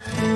you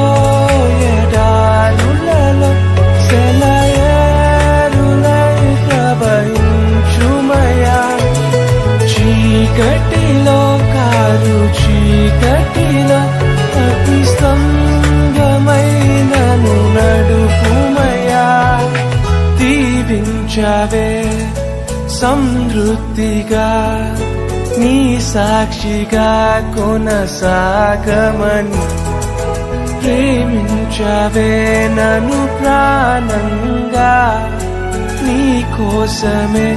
చీకటిలో car చీకటిలో అతి స్తంభమైనను నడుపుమయా. దీవించవే సమృద్ధిగా నీ సాక్షిగా కొనసాగమని. ప్రేమించవే నన్ను ప్రాణంగా. నీ కోసమే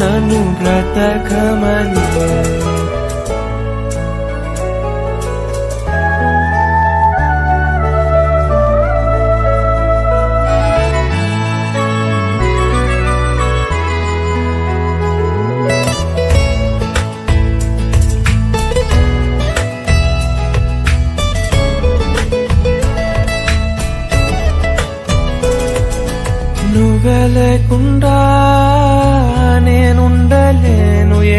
నన్ను బ్రతకమని నువ్వే లేకుండా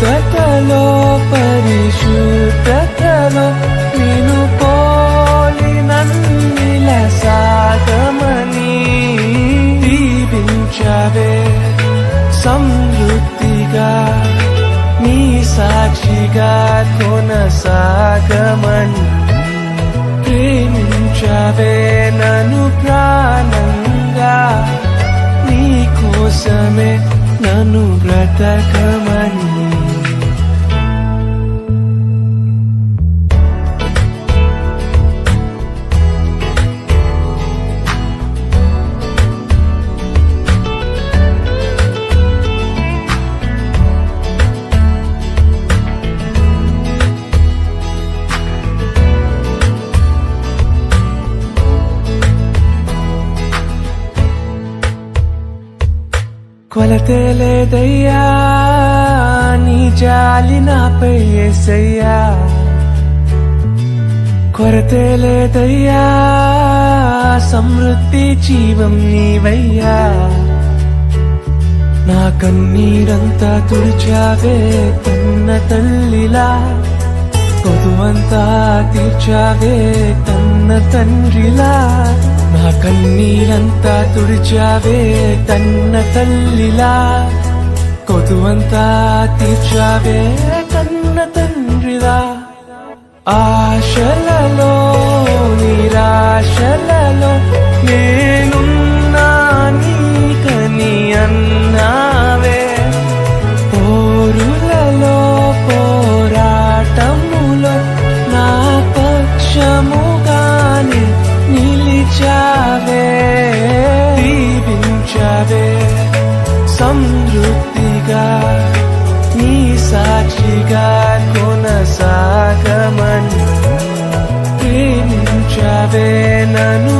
శుద్ధతలో పరిశుద్ధతలో నేను పోలినన్నిల సాగమని దీవించవే. సమృద్ధిగా నీ సాక్షిగా కొనసాగమని ప్రేమించవే. నను ప్రాణంగా నీ కోసమే నను బ్రతకమని కొలతే లేదయ్యా నీ జాలి నాపై ఏసయ్యా. కొరతే లేదయ్యా సమృద్ధి జీవం నీవయ్యా. నా కన్నీరంతా తుడిచావే తన్న తల్లిలా. కొదువంతా తీర్చావే తన్న తండ్రిలా. నా కన్నీరంతా తుడిచావే తన్న తల్లిలా కొతువంతా తీర్చావే కన్న తండ్రిలా. ఆశలలో నిరాశలలో నన్ను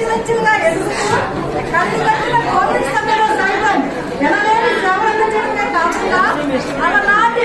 అచ్చిలచ్చిలుగా ఎదుగుతూ కళ్ళు కట్టిన కోవిడ్ సమయంలో సైతం. ఎనలేని శ్రమల కాకుండా అలనాటి